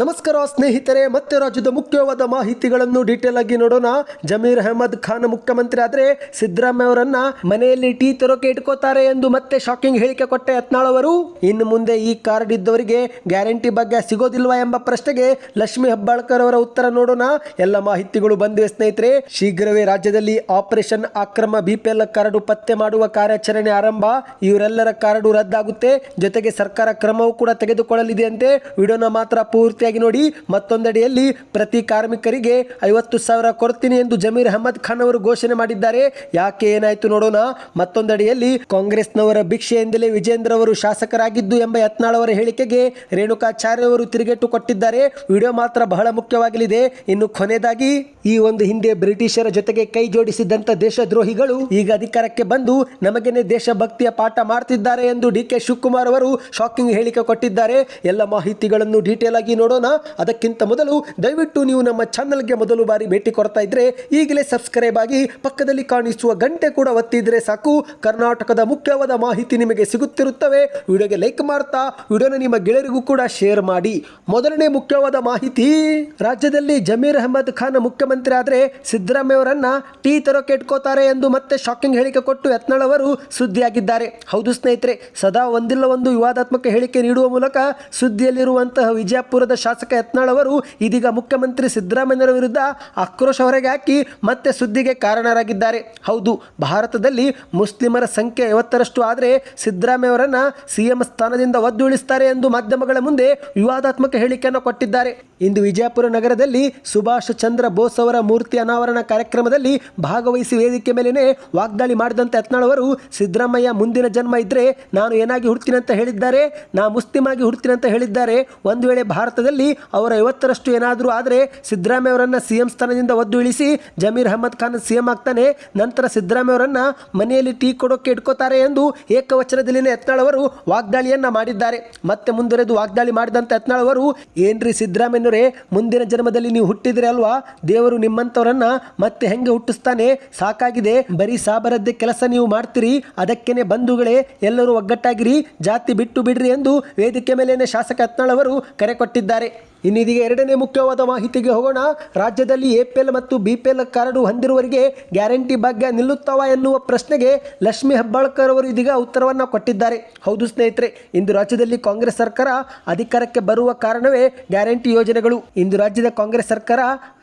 ನಮಸ್ಕಾರ ಸ್ನೇಹಿತರೆ, ಮತ್ತೆ ರಾಜ್ಯದ ಮುಖ್ಯವಾದ ಮಾಹಿತಿಗಳನ್ನು ಡೀಟೇಲ್ ಆಗಿ ನೋಡೋಣ. ಜಮೀರ್ ಅಹಮದ್ ಖಾನ್ ಮುಖ್ಯಮಂತ್ರಿ ಆದ್ರೆ ಸಿದ್ದರಾಮಯ್ಯ ಅವರನ್ನ ಮನೆಯಲ್ಲಿ ಟೀ ತರೋಕೆ ಇಟ್ಕೋತಾರೆ ಎಂದು ಮತ್ತೆ ಶಾಕಿಂಗ್ ಹೇಳಿಕೆ ಕೊಟ್ಟ ಯತ್ನಾಳ್ ಅವರು. ಇನ್ನು ಮುಂದೆ ಈ ಕಾರ್ಡ್ ಇದ್ದವರಿಗೆ ಗ್ಯಾರಂಟಿ ಬಗ್ಗೆ ಸಿಗೋದಿಲ್ವಾ ಎಂಬ ಪ್ರಶ್ನೆಗೆ ಲಕ್ಷ್ಮಿ ಹೆಬ್ಬಾಳ್ಕರ್ ಅವರ ಉತ್ತರ ನೋಡೋಣ. ಎಲ್ಲ ಮಾಹಿತಿಗಳು ಬಂದಿವೆ ಸ್ನೇಹಿತರೆ. ಶೀಘ್ರವೇ ರಾಜ್ಯದಲ್ಲಿ ಆಪರೇಷನ್ ಅಕ್ರಮ ಬಿಪಿಎಲ್ ಕಾರ್ಡು ಪತ್ತೆ ಮಾಡುವ ಕಾರ್ಯಾಚರಣೆ ಆರಂಭ. ಇವರೆಲ್ಲರ ಕಾರ್ಡು ರದ್ದಾಗುತ್ತೆ. ಜೊತೆಗೆ ಸರ್ಕಾರ ಕ್ರಮವೂ ಕೂಡ ತೆಗೆದುಕೊಳ್ಳಲಿದೆ ಅಂತೆ. ವಿಡಿಯೋನ ಮಾತ್ರ ಪೂರ್ತಿಯಾಗಿ ನೋಡಿ ಮತ್ತೊಂದಡಿಯಲ್ಲಿ ಪ್ರತಿ ಕಾರ್ಮಿಕರಿಗೆ ಐವತ್ತು ಸಾವಿರ ಕೊಡ್ತೀನಿ ಎಂದು ಜಮೀರ್ ಅಹಮದ್ ಖಾನ್ ಅವರು ಘೋಷಣೆ ಮಾಡಿದ್ದಾರೆ. ಯಾಕೆ ಏನಾಯ್ತು ನೋಡೋಣ. ಮತ್ತೊಂದೆಡೆಯಲ್ಲಿ ಕಾಂಗ್ರೆಸ್ನವರ ಭಿಕ್ಷೆಯಿಂದಲೇ ವಿಜೇಂದ್ರ ಅವರು ಶಾಸಕರಾಗಿದ್ದು ಎಂಬ ಯತ್ನಾಳ್ ಅವರ ಹೇಳಿಕೆಗೆ ರೇಣುಕಾಚಾರ್ಯ ಅವರು ತಿರುಗೇಟು ಕೊಟ್ಟಿದ್ದಾರೆ. ವಿಡಿಯೋ ಮಾತ್ರ ಬಹಳ ಮುಖ್ಯವಾಗಲಿದೆ. ಇನ್ನು ಕೊನೆಯದಾಗಿ, ಈ ಒಂದು ಹಿಂದೆ ಬ್ರಿಟಿಷರ ಜೊತೆಗೆ ಕೈ ಜೋಡಿಸಿದಂತ ದೇಶದ್ರೋಹಿಗಳು ಈಗ ಅಧಿಕಾರಕ್ಕೆ ಬಂದು ನಮಗೇನೆ ದೇಶಭಕ್ತಿಯ ಪಾಠ ಮಾಡ್ತಿದ್ದಾರೆ ಎಂದು ಡಿ ಕೆ ಶಿವಕುಮಾರ್ ಅವರು ಶಾಕಿಂಗ್ ಹೇಳಿಕೆ ಕೊಟ್ಟಿದ್ದಾರೆ. ಎಲ್ಲ ಮಾಹಿತಿಗಳನ್ನು ಡೀಟೇಲ್ ಆಗಿ ನೋಡೋಣ. ಅದಕ್ಕಿಂತ ಮೊದಲು ದಯವಿಟ್ಟು ನೀವು ನಮ್ಮ ಚಾನಲ್ಗೆ ಮೊದಲು ಬಾರಿ ಭೇಟಿ ಕೊಡ್ತಾ ಇದ್ರೆ ಈಗಲೇ ಸಬ್ಸ್ಕ್ರೈಬ್ ಆಗಿ ಪಕ್ಕದಲ್ಲಿ ಕಾಣಿಸುವ ಗಂಟೆ ಕೂಡ ಒತ್ತಿದ್ರೆ ಸಾಕು. ಕರ್ನಾಟಕದ ಮುಖ್ಯವಾದ ಮಾಹಿತಿ ನಿಮಗೆ ಸಿಗುತ್ತಿರುತ್ತವೆ. ವಿಡಿಯೋಗೆ ಲೈಕ್ ಮಾಡ್ತಾ, ವಿಡಿಯೋನ ನಿಮ್ಮ ಗೆಳೆಯರಿಗೂ ಕೂಡ ಶೇರ್ ಮಾಡಿ. ಮೊದಲನೇ ಮುಖ್ಯವಾದ ಮಾಹಿತಿ, ರಾಜ್ಯದಲ್ಲಿ ಜಮೀರ್ ಅಹಮದ್ ಖಾನ್ ಮುಖ್ಯಮಂತ್ರಿ ಆದ್ರೆ ಸಿದ್ದರಾಮಯ್ಯ ಅವರನ್ನ ಟೀ ತರೋಕೆ ಇಟ್ಕೋತಾರೆ ಎಂದು ಮತ್ತೆ ಶಾಕಿಂಗ್ ಹೇಳಿಕೆ ಕೊಟ್ಟು ಯತ್ನಾಳ್ ಅವರು ಸುದ್ದಿಯಾಗಿದ್ದಾರೆ. ಹೌದು ಸ್ನೇಹಿತರೆ, ಸದಾ ಒಂದಿಲ್ಲ ಒಂದು ವಿವಾದಾತ್ಮಕ ಹೇಳಿಕೆ ನೀಡುವ ಮೂಲಕ ಸುದ್ದಿಯಲ್ಲಿರುವಂತಹ ವಿಜಯಪುರದ ಶಾಸಕ ಯತ್ನಾಳ್ ಅವರು ಇದೀಗ ಮುಖ್ಯಮಂತ್ರಿ ಸಿದ್ದರಾಮಯ್ಯರ ವಿರುದ್ಧ ಆಕ್ರೋಶ ಹೊರಗೆ ಹಾಕಿ ಮತ್ತೆ ಸುದ್ದಿಗೆ ಕಾರಣರಾಗಿದ್ದಾರೆ. ಹೌದು, ಭಾರತದಲ್ಲಿ ಮುಸ್ಲಿಮರ ಸಂಖ್ಯೆ ಐವತ್ತರಷ್ಟು ಆದರೆ ಸಿದ್ದರಾಮಯ್ಯ ಅವರನ್ನ ಸಿಎಂ ಸ್ಥಾನದಿಂದ ಒದ್ದುಳಿಸ್ತಾರೆ ಎಂದು ಮಾಧ್ಯಮಗಳ ಮುಂದೆ ವಿವಾದಾತ್ಮಕ ಹೇಳಿಕೆಯನ್ನು ಕೊಟ್ಟಿದ್ದಾರೆ. ಇಂದು ವಿಜಯಪುರ ನಗರದಲ್ಲಿ ಸುಭಾಷ್ ಚಂದ್ರ ಬೋಸ್ ಅವರ ಮೂರ್ತಿ ಅನಾವರಣ ಕಾರ್ಯಕ್ರಮದಲ್ಲಿ ಭಾಗವಹಿಸಿ ವೇದಿಕೆ ಮೇಲೇನೆ ವಾಗ್ದಾಳಿ ಮಾಡಿದಂತ ಯತ್ನಾಳ್ ಅವರು, ಸಿದ್ದರಾಮಯ್ಯ ಮುಂದಿನ ಜನ್ಮ ಇದ್ರೆ ನಾನು ಏನಾಗಿ ಹುಡ್ತೀನಿ ಅಂತ ಹೇಳಿದ್ದಾರೆ? ನಾ ಮುಸ್ಲಿಂ ಆಗಿ ಹುಡ್ತೀನಿ ಅಂತ ಹೇಳಿದ್ದಾರೆ. ಒಂದು ವೇಳೆ ಭಾರತದಲ್ಲಿ ಅವರ ಐವತ್ತರಷ್ಟು ಏನಾದರೂ ಆದರೆ ಸಿದ್ದರಾಮಯ್ಯ ಅವರನ್ನ ಸಿಎಂ ಸ್ಥಾನದಿಂದ ಒದ್ದು ಇಳಿಸಿ ಜಮೀರ್ ಅಹಮದ್ ಖಾನ್ ಸಿಎಂ ಆಗ್ತಾನೆ, ನಂತರ ಸಿದ್ದರಾಮಯ್ಯ ಅವರನ್ನ ಮನೆಯಲ್ಲಿ ಟೀ ಕೊಡೋಕೆ ಇಟ್ಕೋತಾರೆ ಎಂದು ಏಕವಚನದಲ್ಲಿನ ಯತ್ನಾಳ್ ಅವರು ವಾಗ್ದಾಳಿಯನ್ನ ಮಾಡಿದ್ದಾರೆ. ಮತ್ತೆ ಮುಂದುವರೆದು ವಾಗ್ದಾಳಿ ಮಾಡಿದಂತ ಯತ್ನಾಳ್ ಅವರು, ಏನ್ರಿ ಸಿದ್ದರಾಮಯ್ಯನವರೇ, ಮುಂದಿನ ಜನ್ಮದಲ್ಲಿ ನೀವು ಹುಟ್ಟಿದ್ರೆ ಅಲ್ವಾ? ದೇವರು ನಿಮ್ಮಂಥವರನ್ನು ಮತ್ತೆ ಹೆಂಗೆ ಹುಟ್ಟಿಸ್ತಾನೆ? ಸಾಕಾಗಿದೆ, ಬರೀ ಸಾಬರದ್ದೇ ಕೆಲಸ ನೀವು ಮಾಡ್ತೀರಿ, ಅದಕ್ಕೇನೆ ಬಂಧುಗಳೇ, ಎಲ್ಲರೂ ಒಗ್ಗಟ್ಟಾಗಿರಿ, ಜಾತಿ ಬಿಟ್ಟು ಬಿಡ್ರಿ ಎಂದು ವೇದಿಕೆ ಮೇಲೇನೆ ಶಾಸಕ ಯತ್ನಾಳ್ ಅವರು ಕರೆ ಕೊಟ್ಟಿದ್ದಾರೆ. ಇನ್ನಿದೀಗ ಎರಡನೇ ಮುಖ್ಯವಾದ ಮಾಹಿತಿಗೆ ಹೋಗೋಣ. ರಾಜ್ಯದಲ್ಲಿ ಎಪಿಎಲ್ ಮತ್ತು ಬಿಪಿಎಲ್ ಕಾರ್ಡು ಹೊಂದಿರುವವರಿಗೆ ಗ್ಯಾರಂಟಿ ಭಾಗ್ಯ ನಿಲ್ಲುತ್ತವ ಎನ್ನುವ ಪ್ರಶ್ನೆಗೆ ಲಕ್ಷ್ಮಿ ಹೆಬ್ಬಾಳ್ಕರ್ ಅವರು ಇದೀಗ ಉತ್ತರವನ್ನು ಕೊಟ್ಟಿದ್ದಾರೆ. ಹೌದು ಸ್ನೇಹಿತರೆ, ಇಂದು ರಾಜ್ಯದಲ್ಲಿ ಕಾಂಗ್ರೆಸ್ ಸರ್ಕಾರ ಅಧಿಕಾರಕ್ಕೆ ಬರುವ ಕಾರಣವೇ ಗ್ಯಾರಂಟಿ ಯೋಜನೆಗಳು. ಇಂದು ರಾಜ್ಯದ ಕಾಂಗ್ರೆಸ್ ಸರ್ಕಾರ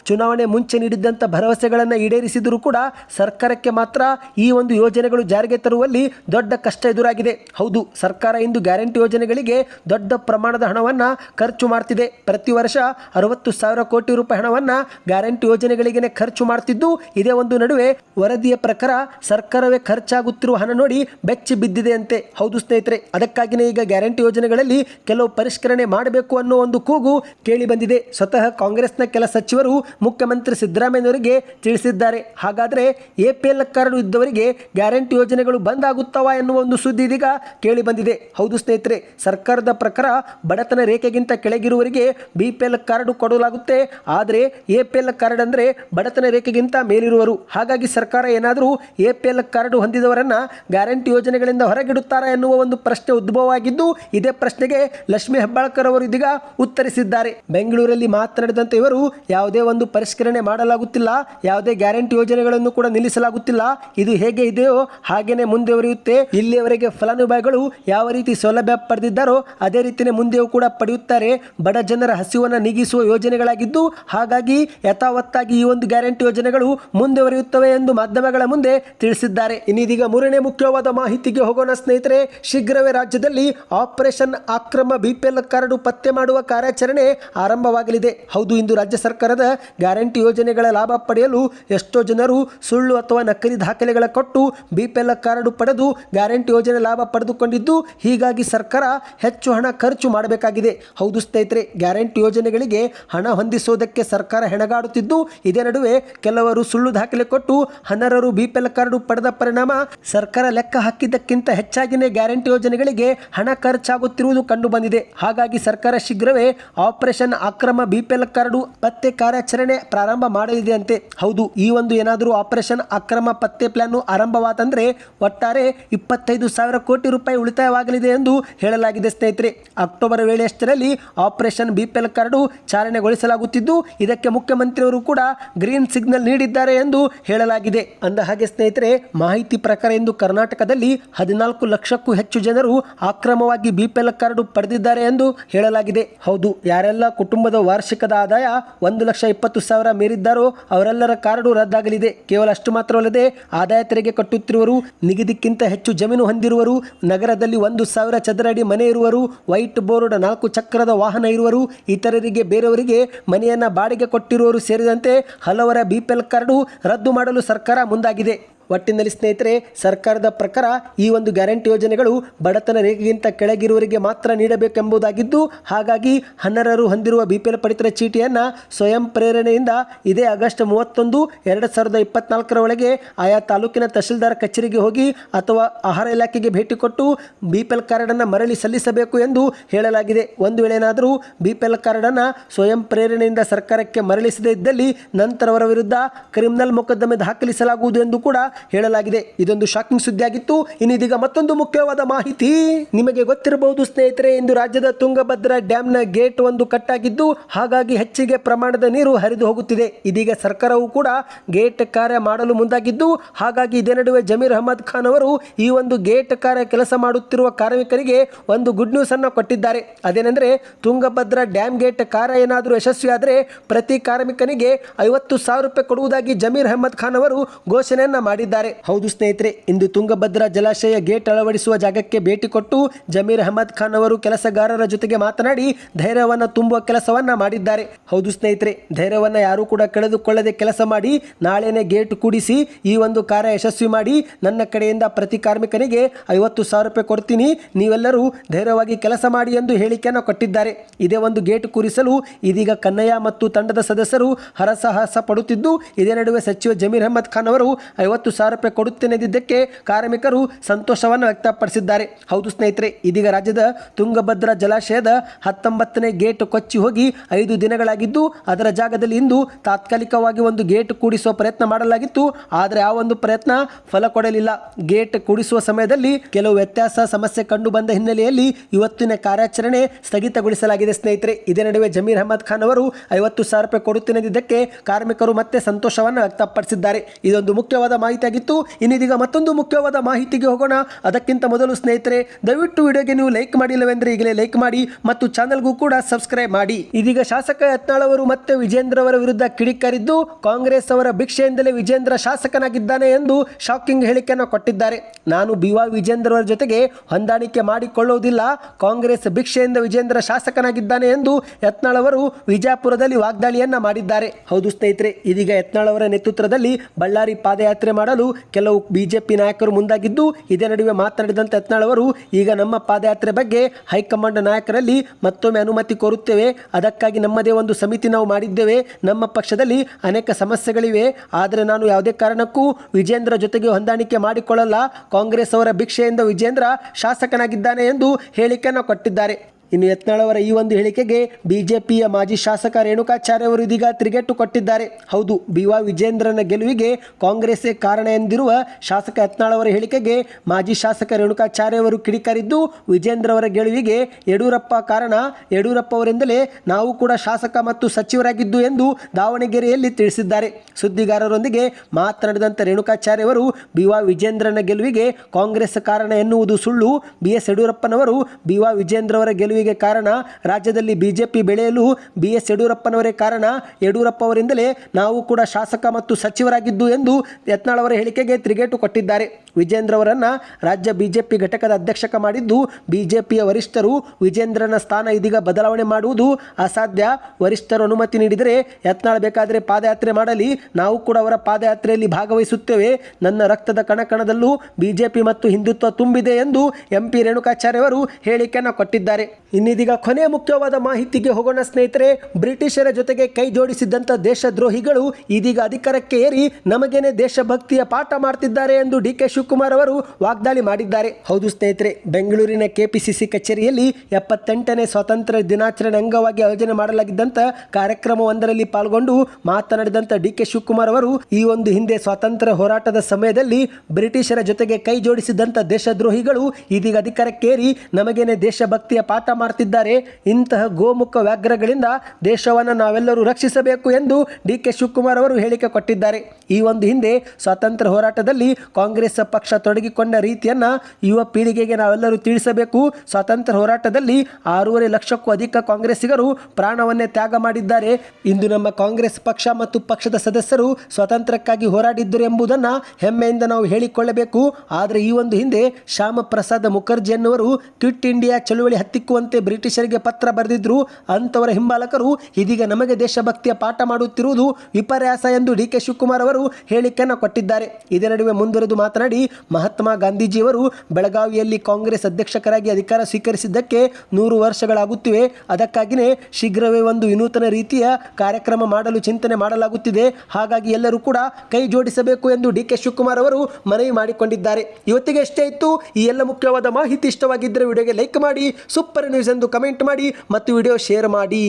ಚುನಾವಣೆ ಮುಂಚೆ ನೀಡಿದ್ದಂಥ ಭರವಸೆಗಳನ್ನು ಈಡೇರಿಸಿದರೂ ಕೂಡ ಸರ್ಕಾರಕ್ಕೆ ಮಾತ್ರ ಈ ಒಂದು ಯೋಜನೆಗಳು ಜಾರಿಗೆ ತರುವಲ್ಲಿ ದೊಡ್ಡ ಕಷ್ಟ ಎದುರಾಗಿದೆ. ಹೌದು, ಸರ್ಕಾರ ಇಂದು ಗ್ಯಾರಂಟಿ ಯೋಜನೆಗಳಿಗೆ ದೊಡ್ಡ ಪ್ರಮಾಣದ ಹಣವನ್ನು ಖರ್ಚು ಮಾಡ್ತಿದೆ. ಪ್ರತಿ ವರ್ಷ ಅರವತ್ತು ಸಾವಿರ ಕೋಟಿ ರೂಪಾಯಿ ಹಣವನ್ನು ಗ್ಯಾರಂಟಿ ಯೋಜನೆಗಳಿಗೇನೆ ಖರ್ಚು ಮಾಡ್ತಿದ್ದು, ಇದೇ ಒಂದು ನಡುವೆ ವರದಿಯ ಪ್ರಕಾರ ಸರ್ಕಾರವೇ ಖರ್ಚಾಗುತ್ತಿರುವ ಹಣ ನೋಡಿ ಬೆಚ್ಚಿ ಬಿದ್ದಿದೆ ಅಂತೆ. ಹೌದು ಸ್ನೇಹಿತರೆ, ಅದಕ್ಕಾಗಿನೇ ಈಗ ಗ್ಯಾರಂಟಿ ಯೋಜನೆಗಳಲ್ಲಿ ಕೆಲವು ಪರಿಷ್ಕರಣೆ ಮಾಡಬೇಕು ಅನ್ನೋ ಒಂದು ಕೂಗು ಕೇಳಿ ಬಂದಿದೆ. ಸ್ವತಃ ಕಾಂಗ್ರೆಸ್ನ ಕೆಲ ಸಚಿವರು ಮುಖ್ಯಮಂತ್ರಿ ಸಿದ್ದರಾಮಯ್ಯನವರಿಗೆ ತಿಳಿಸಿದ್ದಾರೆ. ಹಾಗಾದರೆ ಎ ಪಿ ಎಲ್ ಕಾರ್ಡು ಇದ್ದವರಿಗೆ ಗ್ಯಾರಂಟಿ ಯೋಜನೆಗಳು ಬಂದ್ ಆಗುತ್ತವ ಎನ್ನುವ ಒಂದು ಸುದ್ದಿ ಇದೀಗ ಕೇಳಿ ಬಂದಿದೆ. ಹೌದು ಸ್ನೇಹಿತರೆ, ಸರ್ಕಾರದ ಪ್ರಕಾರ ಬಡತನ ರೇಖೆಗಿಂತ ಕೆಳಗಿರುವವರಿಗೆ ಬಿ ಪಿ ಎಲ್ ಕಾರ್ಡು ಕೊಡಲಾಗುತ್ತೆ. ಆದರೆ ಎ ಪಿ ಎಲ್ ಕಾರ್ಡ್ ಅಂದರೆ ಬಡತನ ರೇಖೆಗಿಂತ ಮೇಲಿರುವರು. ಹಾಗಾಗಿ ಸರ್ಕಾರ ಏನಾದರೂ ಎ ಪಿ ಎಲ್ ಕಾರ್ಡು ಹೊಂದಿದವರನ್ನ ಗ್ಯಾರಂಟಿ ಯೋಜನೆಗಳಿಂದ ಹೊರಗಿಡುತ್ತಾರಾ ಎನ್ನುವ ಒಂದು ಪ್ರಶ್ನೆ ಉದ್ಭವವಾಗಿದ್ದು, ಇದೇ ಪ್ರಶ್ನೆಗೆ ಲಕ್ಷ್ಮಿ ಹೆಬ್ಬಾಳ್ಕರ್ ಅವರು ಇದೀಗ ಉತ್ತರಿಸಿದ್ದಾರೆ. ಬೆಂಗಳೂರಲ್ಲಿ ಮಾತನಾಡಿದಂತೆ ಇವರು ಯಾವುದೇ ಒಂದು ಪರಿಷ್ಕರಣೆ ಮಾಡಲಾಗುತ್ತಿಲ್ಲ, ಯಾವುದೇ ಗ್ಯಾರಂಟಿ ಯೋಜನೆಗಳನ್ನು ಕೂಡ ನಿಲ್ಲಿಸಲಾಗುತ್ತಿಲ್ಲ. ಇದು ಹೇಗೆ ಇದೆಯೋ ಹಾಗೇನೆ ಮುಂದುವರಿಯುತ್ತೆ ಇಲ್ಲಿಯವರೆಗೆ ಫಲಾನುಭವಿಗಳು ಯಾವ ರೀತಿ ಸೌಲಭ್ಯ ಪಡೆದಿದ್ದಾರೋ ಅದೇ ರೀತಿಯೇ ಮುಂದೆಯೂ ಕೂಡ ಪಡೆಯುತ್ತಾರೆ. ಬಡ ಜನರ ಹಸಿವನ್ನು ನೀಗಿಸುವ ಯೋಜನೆಗಳಾಗಿದ್ದು, ಹಾಗಾಗಿ ಯಥಾವತ್ತಾಗಿ ಈ ಒಂದು ಗ್ಯಾರಂಟಿ ಯೋಜನೆಗಳು ಮುಂದುವರಿಯುತ್ತವೆ ಎಂದು ಮಾಧ್ಯಮಗಳ ಮುಂದೆ ತಿಳಿಸಿದ್ದಾರೆ. ಇನ್ನಿದೀಗ ಮೂರನೇ ಮುಖ್ಯವಾದ ಮಾಹಿತಿಗೆ ಹೋಗೋಣ ಸ್ನೇಹಿತರೆ. ಶೀಘ್ರವೇ ರಾಜ್ಯದಲ್ಲಿ ಆಪರೇಷನ್ ಅಕ್ರಮ ಬಿಪಿಎಲ್ ಕಾರ್ಡು ಪತ್ತೆ ಮಾಡುವ ಕಾರ್ಯಾಚರಣೆ ಆರಂಭವಾಗಲಿದೆ. ಹೌದು, ಇಂದು ರಾಜ್ಯ ಸರ್ಕಾರದ ಗ್ಯಾರಂಟಿ ಯೋಜನೆಗಳ ಲಾಭ ಪಡೆಯಲು ಎಷ್ಟೋ ಜನರು ಸುಳ್ಳು ಅಥವಾ ನಕಲಿ ದಾಖಲೆಗಳ ಕೊಟ್ಟು ಬಿಪಿಎಲ್ ಕಾರ್ಡು ಪಡೆದು ಗ್ಯಾರಂಟಿ ಯೋಜನೆ ಲಾಭ ಪಡೆದುಕೊಂಡಿದ್ದು, ಹೀಗಾಗಿ ಸರ್ಕಾರ ಹೆಚ್ಚು ಹಣ ಖರ್ಚು ಮಾಡಬೇಕಾಗಿದೆ. ಹೌದು ಸ್ನೇಹಿತರೆ, ಗ್ಯಾರಂಟಿ ಯೋಜನೆಗಳಿಗೆ ಹಣ ಹೊಂದಿಸುವುದಕ್ಕೆ ಸರ್ಕಾರ ಹೆಣಗಾಡುತ್ತಿದ್ದು, ಇದೇ ನಡುವೆ ಕೆಲವರು ಸುಳ್ಳು ದಾಖಲೆ ಕೊಟ್ಟು ಅನರ್ಹರು ಬಿಪಿಎಲ್ ಕಾರ್ಡು ಪಡೆದ ಪರಿಣಾಮ ಸರ್ಕಾರ ಲೆಕ್ಕ ಹಾಕಿದ್ದಕ್ಕಿಂತ ಹೆಚ್ಚಾಗಿನೇ ಗ್ಯಾರಂಟಿ ಯೋಜನೆಗಳಿಗೆ ಹಣ ಖರ್ಚಾಗುತ್ತಿರುವುದು ಕಂಡುಬಂದಿದೆ. ಹಾಗಾಗಿ ಸರ್ಕಾರ ಶೀಘ್ರವೇ ಆಪರೇಷನ್ ಅಕ್ರಮ ಬಿಪಿಎಲ್ ಕಾರ್ಡು ಪತ್ತೆ ಕಾರ್ಯಾಚರಣೆ ಕಾರ್ಯಾಚರಣೆ ಪ್ರಾರಂಭ ಮಾಡಲಿದೆ ಅಂತೆ ಹೌದು, ಈ ಒಂದು ಏನಾದರೂ ಆಪರೇಷನ್ ಅಕ್ರಮ ಪತ್ತೆ ಪ್ಲಾನ್ ಆರಂಭವಾದಂದರೆ ಒಟ್ಟಾರೆ ಇಪ್ಪತ್ತೈದು ಸಾವಿರ ಕೋಟಿ ರೂಪಾಯಿ ಉಳಿತಾಯವಾಗಲಿದೆ ಎಂದು ಹೇಳಲಾಗಿದೆ ಸ್ನೇಹಿತರೆ. ಅಕ್ಟೋಬರ್ ವೇಳೆಯಷ್ಟರಲ್ಲಿ ಆಪರೇಷನ್ ಬಿಪಿಎಲ್ ಕಾರ್ಡು ಚಾಲನೆಗೊಳಿಸಲಾಗುತ್ತಿದ್ದು, ಇದಕ್ಕೆ ಮುಖ್ಯಮಂತ್ರಿಯವರು ಕೂಡ ಗ್ರೀನ್ ಸಿಗ್ನಲ್ ನೀಡಿದ್ದಾರೆ ಎಂದು ಹೇಳಲಾಗಿದೆ. ಅಂದ ಹಾಗೆ ಸ್ನೇಹಿತರೆ, ಮಾಹಿತಿ ಪ್ರಕಾರ ಇಂದು ಕರ್ನಾಟಕದಲ್ಲಿ ಹದಿನಾಲ್ಕು ಲಕ್ಷಕ್ಕೂ ಹೆಚ್ಚು ಜನರು ಅಕ್ರಮವಾಗಿ ಬಿಪಿಎಲ್ ಕಾರ್ಡು ಪಡೆದಿದ್ದಾರೆ ಎಂದು ಹೇಳಲಾಗಿದೆ. ಹೌದು, ಯಾರೆಲ್ಲ ಕುಟುಂಬದ ವಾರ್ಷಿಕದ ಆದಾಯ ಒಂದು ಲಕ್ಷ ಇಪ್ಪತ್ತು ಸಾವಿರ ಮೀರಿದ್ದಾರೋ ಅವರೆಲ್ಲರ ಕಾರ್ಡು ರದ್ದಾಗಲಿದೆ. ಕೇವಲ ಅಷ್ಟು ಮಾತ್ರವಲ್ಲದೆ ಆದಾಯ ತೆರಿಗೆ ಕಟ್ಟುತ್ತಿರುವರು, ನಿಗದಿಕ್ಕಿಂತ ಹೆಚ್ಚು ಜಮೀನು ಹೊಂದಿರುವರು, ನಗರದಲ್ಲಿ ಒಂದು ಸಾವಿರ ಚದರ ಅಡಿ ಮನೆ ಇರುವರು, ವೈಟ್ ಬೋರ್ಡ್ ನಾಲ್ಕು ಚಕ್ರದ ವಾಹನ ಇರುವರು, ಇತರರಿಗೆ ಬೇರೆಯವರಿಗೆ ಮನೆಯನ್ನು ಬಾಡಿಗೆ ಕೊಟ್ಟಿರುವರು ಸೇರಿದಂತೆ ಹಲವರ ಬಿಪಿಎಲ್ ಕಾರ್ಡು ರದ್ದು ಮಾಡಲು ಸರ್ಕಾರ ಮುಂದಾಗಿದೆ. ಒಟ್ಟಿನಲ್ಲಿ ಸ್ನೇಹಿತರೆ, ಸರ್ಕಾರದ ಪ್ರಕಾರ ಈ ಒಂದು ಗ್ಯಾರಂಟಿ ಯೋಜನೆಗಳು ಬಡತನ ರೇಖೆಗಿಂತ ಕೆಳಗಿರುವವರಿಗೆ ಮಾತ್ರ ನೀಡಬೇಕೆಂಬುದಾಗಿದ್ದು, ಹಾಗಾಗಿ ಹನ್ನರರು ಹೊಂದಿರುವ ಬಿಪಿಎಲ್ ಪಡಿತರ ಚೀಟಿಯನ್ನು ಸ್ವಯಂ ಪ್ರೇರಣೆಯಿಂದ ಇದೇ ಆಗಸ್ಟ್ ಮೂವತ್ತೊಂದು, ಎರಡು ಸಾವಿರದ ಇಪ್ಪತ್ನಾಲ್ಕರ ಒಳಗೆ ಆಯಾ ತಾಲೂಕಿನ ತಹಶೀಲ್ದಾರ್ ಕಚೇರಿಗೆ ಹೋಗಿ ಅಥವಾ ಆಹಾರ ಇಲಾಖೆಗೆ ಭೇಟಿ ಕೊಟ್ಟು ಬಿಪಿಎಲ್ ಕಾರ್ಡನ್ನು ಮರಳಿ ಸಲ್ಲಿಸಬೇಕು ಎಂದು ಹೇಳಲಾಗಿದೆ. ಒಂದು ವೇಳೆ ಏನಾದರೂ ಬಿಪಿಎಲ್ ಕಾರ್ಡನ್ನು ಸ್ವಯಂ ಪ್ರೇರಣೆಯಿಂದ ಸರ್ಕಾರಕ್ಕೆ ಮರಳಿಸದೇ ಇದ್ದಲ್ಲಿ ನಂತರವರ ವಿರುದ್ಧ ಕ್ರಿಮಿನಲ್ ಮೊಕದ್ದಮೆ ದಾಖಲಿಸಲಾಗುವುದು ಎಂದು ಕೂಡ ಹೇಳಲಾಗಿದೆ. ಇದೊಂದು ಶಾಕಿಂಗ್ ಸುದ್ದಿಯಾಗಿತ್ತು. ಇನ್ನಿದೀಗ ಮತ್ತೊಂದು ಮುಖ್ಯವಾದ ಮಾಹಿತಿ ನಿಮಗೆ ಗೊತ್ತಿರಬಹುದು ಸ್ನೇಹಿತರೆ, ಇಂದು ರಾಜ್ಯದ ತುಂಗಭದ್ರಾ ಡ್ಯಾಮ್ನ ಗೇಟ್ ಒಂದು ಕಟ್ಟಾಗಿದ್ದು, ಹಾಗಾಗಿ ಹೆಚ್ಚಿಗೆ ಪ್ರಮಾಣದ ನೀರು ಹರಿದು ಹೋಗುತ್ತಿದೆ. ಇದೀಗ ಸರ್ಕಾರವು ಕೂಡ ಗೇಟ್ ಕಾರ್ಯ ಮಾಡಲು ಮುಂದಾಗಿದ್ದು, ಹಾಗಾಗಿ ಇದೇ ನಡುವೆ ಜಮೀರ್ ಅಹಮದ್ ಖಾನ್ ಅವರು ಈ ಒಂದು ಗೇಟ್ ಕಾರ್ಯ ಕೆಲಸ ಮಾಡುತ್ತಿರುವ ಕಾರ್ಮಿಕರಿಗೆ ಒಂದು ಗುಡ್ ನ್ಯೂಸ್ ಅನ್ನು ಕೊಟ್ಟಿದ್ದಾರೆ. ಅದೇನೆಂದರೆ, ತುಂಗಭದ್ರಾ ಡ್ಯಾಮ್ ಗೇಟ್ ಕಾರ್ಯ ಏನಾದರೂ ಯಶಸ್ವಿಯಾದರೆ ಪ್ರತಿ ಕಾರ್ಮಿಕನಿಗೆ ಐವತ್ತು ಸಾವಿರ ರೂಪಾಯಿ ಕೊಡುವುದಾಗಿ ಜಮೀರ್ ಅಹಮದ್ ಖಾನ್ ಅವರು ಘೋಷಣೆಯನ್ನು ಮಾಡಿದ್ದಾರೆ. ಹೌದು ಸ್ನೇಹಿತರೆ, ಇಂದು ತುಂಗಭದ್ರಾ ಜಲಾಶಯ ಗೇಟ್ ಅಳವಡಿಸುವ ಜಾಗಕ್ಕೆ ಭೇಟಿ ಕೊಟ್ಟು ಜಮೀರ್ ಅಹಮದ್ ಖಾನ್ ಅವರು ಕೆಲಸಗಾರರ ಜೊತೆಗೆ ಮಾತನಾಡಿ ಧೈರ್ಯವನ್ನು ತುಂಬುವ ಕೆಲಸವನ್ನ ಮಾಡಿದ್ದಾರೆ. ಹೌದು ಸ್ನೇಹಿತರೆ, ಧೈರ್ಯವನ್ನ ಯಾರು ಕೂಡ ಕಳೆದುಕೊಳ್ಳದೆ ಕೆಲಸ ಮಾಡಿ ನಾಳೆನೆ ಗೇಟ್ ಕೂಡಿಸಿ ಈ ಒಂದು ಕಾರ್ಯ ಯಶಸ್ವಿ ಮಾಡಿ ನನ್ನ ಕಡೆಯಿಂದ ಪ್ರತಿ ಕಾರ್ಮಿಕನಿಗೆ ಐವತ್ತು ಸಾವಿರ ರೂಪಾಯಿ ಕೊಡ್ತೀನಿ. ನೀವೆಲ್ಲರೂ ಧೈರ್ಯವಾಗಿ ಕೆಲಸ ಮಾಡಿ ಎಂದು ಹೇಳಿಕೆಯನ್ನು ಕೊಟ್ಟಿದ್ದಾರೆ. ಇದೇ ಒಂದು ಗೇಟ್ ಕೂರಿಸಲು ಇದೀಗ ಕನ್ನಯ್ಯ ಮತ್ತು ತಂಡದ ಸದಸ್ಯರು ಹರಸಾಹಸ ಪಡುತ್ತಿದ್ದು, ಇದೇ ನಡುವೆ ಸಚಿವ ಜಮೀರ್ ಅಹಮದ್ ಖಾನ್ ಅವರು ಐವತ್ತು ಸಾವಿರ ರೂಪಾಯಿ ಕೊಡುತ್ತೇನೆಂದಿದ್ದಕ್ಕೆ ಕಾರ್ಮಿಕರು ಸಂತೋಷವನ್ನು ವ್ಯಕ್ತಪಡಿಸಿದ್ದಾರೆ. ಹೌದು ಸ್ನೇಹಿತರೆ, ಇದೀಗ ರಾಜ್ಯದ ತುಂಗಭದ್ರಾ ಜಲಾಶಯದ ಹತ್ತೊಂಬತ್ತನೇ ಗೇಟ್ ಕೊಚ್ಚಿ ಹೋಗಿ ಐದು ದಿನಗಳಾಗಿದ್ದು, ಅದರ ಜಾಗದಲ್ಲಿ ಇಂದು ತಾತ್ಕಾಲಿಕವಾಗಿ ಒಂದು ಗೇಟ್ ಕೂಡಿಸುವ ಪ್ರಯತ್ನ ಮಾಡಲಾಗಿತ್ತು. ಆದರೆ ಆ ಒಂದು ಪ್ರಯತ್ನ ಫಲ ಕೊಡಲಿಲ್ಲ. ಗೇಟ್ ಕೂಡಿಸುವ ಸಮಯದಲ್ಲಿ ಕೆಲವು ವ್ಯತ್ಯಾಸ, ಸಮಸ್ಯೆ ಕಂಡು ಬಂದ ಹಿನ್ನೆಲೆಯಲ್ಲಿ ಇವತ್ತಿನ ಕಾರ್ಯಾಚರಣೆ ಸ್ಥಗಿತಗೊಳಿಸಲಾಗಿದೆ ಸ್ನೇಹಿತರೆ. ಇದೇ ನಡುವೆ ಜಮೀರ್ ಅಹಮದ್ ಖಾನ್ ಅವರು ಐವತ್ತು ಸಾವಿರ ರೂಪಾಯಿ ಕೊಡುತ್ತೇನೆ ಕಾರ್ಮಿಕರು ಮತ್ತೆ ಸಂತೋಷವನ್ನು ವ್ಯಕ್ತಪಡಿಸಿದ್ದಾರೆ. ಇದೊಂದು ಮುಖ್ಯವಾದ ಮಾಹಿತಿಯಾಗಿತ್ತು. ಇನ್ನಿದೀಗ ಮತ್ತೊಂದು ಮುಖ್ಯವಾದ ಮಾಹಿತಿಗೆ ಹೋಗೋಣ. ಅದಕ್ಕಿಂತ ಮೊದಲು ಸ್ನೇಹಿತರೆ, ದಯವಿಟ್ಟು ವಿಡಿಯೋಗೆ ನೀವು ಲೈಕ್ ಮಾಡಿಲ್ಲವೆಂದರೆ ಈಗಲೇ ಲೈಕ್ ಮಾಡಿ ಮತ್ತು ಚಾನಲ್ಗೂ ಕೂಡ ಸಬ್ಸ್ಕ್ರೈಬ್ ಮಾಡಿ. ಇದೀಗ ಶಾಸಕ ಯತ್ನಾಳ್ ಅವರು ಮತ್ತೆ ವಿಜೇಂದ್ರ ಅವರ ವಿರುದ್ಧ ಕಿಡಿಕಾರಿದ್ದು ಕಾಂಗ್ರೆಸ್ ಅವರ ಭಿಕ್ಷೆಯಿಂದಲೇ ವಿಜೇಂದ್ರ ಶಾಸಕನಾಗಿದ್ದಾನೆ ಎಂದು ಶಾಕಿಂಗ್ ಹೇಳಿಕೆಯನ್ನು ಕೊಟ್ಟಿದ್ದಾರೆ. ನಾನು ಬಿವಾ ವಿಜೇಂದ್ರ ಅವರ ಜೊತೆಗೆ ಹೊಂದಾಣಿಕೆ ಮಾಡಿಕೊಳ್ಳುವುದಿಲ್ಲ ಕಾಂಗ್ರೆಸ್ ಭಿಕ್ಷೆಯಿಂದ ವಿಜೇಂದ್ರ ಶಾಸಕನಾಗಿದ್ದಾನೆ ಎಂದು ಯತ್ನಾಳ್ ಅವರು ವಿಜಯಪುರದಲ್ಲಿ ವಾಗ್ದಾಳಿಯನ್ನ ಮಾಡಿದ್ದಾರೆ. ಹೌದು ಸ್ನೇಹಿತರೆ, ಇದೀಗ ಯತ್ನಾಳ್ ಅವರ ನೇತೃತ್ವದಲ್ಲಿ ಬಳ್ಳಾರಿ ಪಾದಯಾತ್ರೆ ಮಾಡಲು ಕೆಲವು ಬಿಜೆಪಿ ನಾಯಕರು ಮುಂದಾಗಿದ್ದು, ಇದೇ ನಡುವೆ ಮಾತನಾಡಿದಂತೆ ಯತ್ನಾಳ್ ಅವರು, ಈಗ ನಮ್ಮ ಪಾದಯಾತ್ರೆ ಬಗ್ಗೆ ಹೈಕಮಾಂಡ್ ನಾಯಕರಲ್ಲಿ ಮತ್ತೊಮ್ಮೆ ಅನುಮತಿ ಕೋರುತ್ತೇವೆ. ಅದಕ್ಕಾಗಿ ನಮ್ಮದೇ ಒಂದು ಸಮಿತಿ ನಾವು ಮಾಡಿದ್ದೇವೆ. ನಮ್ಮ ಪಕ್ಷದಲ್ಲಿ ಅನೇಕ ಸಮಸ್ಯೆಗಳಿವೆ. ಆದರೆ ನಾನು ಯಾವುದೇ ಕಾರಣಕ್ಕೂ ವಿಜೇಂದ್ರ ಜೊತೆಗೆ ಹೊಂದಾಣಿಕೆ ಮಾಡಿಕೊಳ್ಳಲ್ಲ. ಕಾಂಗ್ರೆಸ್ ಅವರ ಭಿಕ್ಷೆಯಿಂದ ವಿಜೇಂದ್ರ ಶಾಸಕನಾಗಿದ್ದಾನೆ ಎಂದು ಹೇಳಿಕೆಯನ್ನು ಕೊಟ್ಟಿದ್ದಾರೆ. ಇನ್ನು ಯತ್ನಾಳವರ ಈ ಒಂದು ಹೇಳಿಕೆಗೆ ಬಿಜೆಪಿಯ ಮಾಜಿ ಶಾಸಕ ರೇಣುಕಾಚಾರ್ಯ ಅವರು ಇದೀಗ ತಿರುಗೇಟು ಕೊಟ್ಟಿದ್ದಾರೆ. ಹೌದು ಬಿವಾ ವಿಜೇಂದ್ರನ ಗೆಲುವಿಗೆ ಕಾಂಗ್ರೆಸ್ಸೇ ಕಾರಣ ಎಂದಿರುವ ಶಾಸಕ ಯತ್ನಾಳವರ ಹೇಳಿಕೆಗೆ ಮಾಜಿ ಶಾಸಕ ರೇಣುಕಾಚಾರ್ಯ ಅವರು ಕಿಡಿಕಾರಿದ್ದು ವಿಜೇಂದ್ರ ಅವರ ಗೆಲುವಿಗೆ ಯಡಿಯೂರಪ್ಪ ಕಾರಣ. ಯಡಿಯೂರಪ್ಪ ಅವರಿಂದಲೇ ನಾವು ಕೂಡ ಶಾಸಕ ಮತ್ತು ಸಚಿವರಾಗಿದ್ದು ಎಂದು ದಾವಣಗೆರೆಯಲ್ಲಿ ತಿಳಿಸಿದ್ದಾರೆ. ಸುದ್ದಿಗಾರರೊಂದಿಗೆ ಮಾತನಾಡಿದಂಥ ರೇಣುಕಾಚಾರ್ಯ ಅವರು ಬಿವಾ ವಿಜೇಂದ್ರನ ಗೆಲುವಿಗೆ ಕಾಂಗ್ರೆಸ್ ಕಾರಣ ಎನ್ನುವುದು ಸುಳ್ಳು. ಬಿ ಎಸ್ ಯಡಿಯೂರಪ್ಪನವರು ಬಿವಾ ವಿಜೇಂದ್ರ ಅವರ ಗೆಲುವಿಗೆ ಕಾರಣ ರಾಜ್ಯದಲ್ಲಿ ಬಿಜೆಪಿ ಬೆಳೆಯಲು ಬಿ ಎಸ್ ಯಡಿಯೂರಪ್ಪನವರೇ ಕಾರಣ. ಯಡಿಯೂರಪ್ಪ ಅವರಿಂದಲೇ ನಾವು ಕೂಡ ಶಾಸಕ ಮತ್ತು ಸಚಿವರಾಗಿದ್ದು ಎಂದು ಯತ್ನಾಳ್ ಅವರ ಹೇಳಿಕೆಗೆ ತಿರುಗೇಟು ಕೊಟ್ಟಿದ್ದಾರೆ. ವಿಜೇಂದ್ರ ಅವರನ್ನ ರಾಜ್ಯ ಬಿಜೆಪಿ ಘಟಕದ ಅಧ್ಯಕ್ಷಕ ಮಾಡಿದ್ದು ಬಿಜೆಪಿಯ ವರಿಷ್ಠರು ವಿಜೇಂದ್ರನ ಸ್ಥಾನ ಇದೀಗ ಬದಲಾವಣೆ ಮಾಡುವುದು ಅಸಾಧ್ಯ. ವರಿಷ್ಠರು ಅನುಮತಿ ನೀಡಿದರೆ ಯತ್ನಾಳ್ ಬೇಕಾದರೆ ಪಾದಯಾತ್ರೆ ಮಾಡಲಿ. ನಾವು ಕೂಡ ಅವರ ಪಾದಯಾತ್ರೆಯಲ್ಲಿ ಭಾಗವಹಿಸುತ್ತೇವೆ. ನನ್ನ ರಕ್ತದ ಕಣಕಣದಲ್ಲೂ ಬಿಜೆಪಿ ಮತ್ತು ಹಿಂದುತ್ವ ತುಂಬಿದೆ ಎಂದು ಎಂ ಪಿ ರೇಣುಕಾಚಾರ್ಯ ಅವರು ಹೇಳಿಕೆಯನ್ನು ಕೊಟ್ಟಿದ್ದಾರೆ. ಇನ್ನಿದೀಗ ಕೊನೆಯ ಮುಖ್ಯವಾದ ಮಾಹಿತಿಗೆ ಹೋಗೋಣ ಸ್ನೇಹಿತರೆ, ಬ್ರಿಟಿಷರ ಜೊತೆಗೆ ಕೈ ಜೋಡಿಸಿದ್ದಂಥ ದೇಶದ್ರೋಹಿಗಳು ಇದೀಗ ಅಧಿಕಾರಕ್ಕೆ ಏರಿ ನಮಗೇನೆ ದೇಶಭಕ್ತಿಯ ಪಾಠ ಮಾಡ್ತಿದ್ದಾರೆ ಎಂದು ಡಿ ಕೆ ಶಿವಕುಮಾರ್ ಅವರು ವಾಗ್ದಾಳಿ ಮಾಡಿದ್ದಾರೆ. ಹೌದು ಸ್ನೇಹಿತರೆ, ಬೆಂಗಳೂರಿನ ಕೆಪಿಸಿಸಿ ಕಚೇರಿಯಲ್ಲಿ ಎಪ್ಪತ್ತೆಂಟನೇ ಸ್ವಾತಂತ್ರ್ಯ ದಿನಾಚರಣೆ ಅಂಗವಾಗಿ ಆಯೋಜನೆ ಮಾಡಲಾಗಿದ್ದಂಥ ಕಾರ್ಯಕ್ರಮವೊಂದರಲ್ಲಿ ಪಾಲ್ಗೊಂಡು ಮಾತನಾಡಿದಂಥ ಡಿ ಕೆ ಶಿವಕುಮಾರ್ ಅವರು ಈ ಒಂದು ಹಿಂದೆ ಸ್ವಾತಂತ್ರ್ಯ ಹೋರಾಟದ ಸಮಯದಲ್ಲಿ ಬ್ರಿಟಿಷರ ಜೊತೆಗೆ ಕೈ ಜೋಡಿಸಿದ್ದಂಥ ದೇಶದ್ರೋಹಿಗಳು ಇದೀಗ ಅಧಿಕಾರಕ್ಕೇರಿ ನಮಗೇನೆ ದೇಶಭಕ್ತಿಯ ಪಾಠ ಮಾಡ್ತಿದ್ದಾರೆ ಇಂತಹ ಗೋಮುಖ ವ್ಯಾಘ್ರಗಳಿಂದ ದೇಶವನ್ನು ನಾವೆಲ್ಲರೂ ರಕ್ಷಿಸಬೇಕು ಎಂದು ಡಿ ಕೆ ಶಿವಕುಮಾರ್ ಅವರು ಹೇಳಿಕೆ ಕೊಟ್ಟಿದ್ದಾರೆ. ಈ ಒಂದು ಹಿಂದೆ ಸ್ವಾತಂತ್ರ್ಯ ಹೋರಾಟದಲ್ಲಿ ಕಾಂಗ್ರೆಸ್ ಪಕ್ಷ ತೊಡಗಿಕೊಂಡ ರೀತಿಯನ್ನ ಯುವ ಪೀಳಿಗೆಗೆ ನಾವೆಲ್ಲರೂ ತಿಳಿಸಬೇಕು. ಸ್ವಾತಂತ್ರ್ಯ ಹೋರಾಟದಲ್ಲಿ ಆರೂವರೆ ಲಕ್ಷಕ್ಕೂ ಅಧಿಕ ಕಾಂಗ್ರೆಸ್ಸಿಗರು ಪ್ರಾಣವನ್ನೇ ತ್ಯಾಗ ಮಾಡಿದ್ದಾರೆ. ಇಂದು ನಮ್ಮ ಕಾಂಗ್ರೆಸ್ ಪಕ್ಷ ಮತ್ತು ಪಕ್ಷದ ಸದಸ್ಯರು ಸ್ವಾತಂತ್ರ್ಯಕ್ಕಾಗಿ ಹೋರಾಡಿದ್ದರು ಎಂಬುದನ್ನು ಹೆಮ್ಮೆಯಿಂದ ನಾವು ಹೇಳಿಕೊಳ್ಳಬೇಕು. ಆದರೆ ಈ ಒಂದು ಹಿಂದೆ ಶ್ಯಾಮ ಪ್ರಸಾದ್ ಮುಖರ್ಜಿ ಎನ್ನುವರು ಕ್ವಿಟ್ ಇಂಡಿಯಾ ಚಳುವಳಿ ಹತ್ತಿಕ್ಕುವಂತೆ ಬ್ರಿಟಿಷರಿಗೆ ಪತ್ರ ಬರೆದಿದ್ರು. ಅಂಥವರ ಹಿಂಬಾಲಕರು ಇದೀಗ ನಮಗೆ ದೇಶಭಕ್ತಿಯ ಪಾಠ ಮಾಡುತ್ತಿರುವುದು ವಿಪರ್ಯಾಸ ಎಂದು ಡಿ ಕೆ ಶಿವಕುಮಾರ್ ಅವರು ಹೇಳಿಕೆಯನ್ನು ಕೊಟ್ಟಿದ್ದಾರೆ. ಇದೇ ನಡುವೆ ಮುಂದುವರೆದು ಮಾತನಾಡಿ ಮಹಾತ್ಮ ಗಾಂಧೀಜಿಯವರು ಬೆಳಗಾವಿಯಲ್ಲಿ ಕಾಂಗ್ರೆಸ್ ಅಧ್ಯಕ್ಷಕರಾಗಿ ಅಧಿಕಾರ ಸ್ವೀಕರಿಸಿದ್ದಕ್ಕೆ ನೂರು ವರ್ಷಗಳಾಗುತ್ತಿವೆ. ಅದಕ್ಕಾಗಿಯೇ ಶೀಘ್ರವೇ ಒಂದು ವಿನೂತನ ರೀತಿಯ ಕಾರ್ಯಕ್ರಮ ಮಾಡಲು ಚಿಂತನೆ ಮಾಡಲಾಗುತ್ತಿದೆ. ಹಾಗಾಗಿ ಎಲ್ಲರೂ ಕೂಡ ಕೈ ಜೋಡಿಸಬೇಕು ಎಂದು ಡಿ ಕೆ ಶಿವಕುಮಾರ್ ಅವರು ಮನವಿ ಮಾಡಿಕೊಂಡಿದ್ದಾರೆ. ಇವತ್ತಿಗೆ ಎಷ್ಟೇ ಇತ್ತು, ಈ ಎಲ್ಲ ಮುಖ್ಯವಾದ ಮಾಹಿತಿ ಇಷ್ಟವಾಗಿದ್ದರೆ ವಿಡಿಯೋಗೆ ಲೈಕ್ ಮಾಡಿ, ಸೂಪರ್ ನ್ಯೂಸ್ ಎಂದು ಕಮೆಂಟ್ ಮಾಡಿ ಮತ್ತು ವಿಡಿಯೋ ಶೇರ್ ಮಾಡಿ.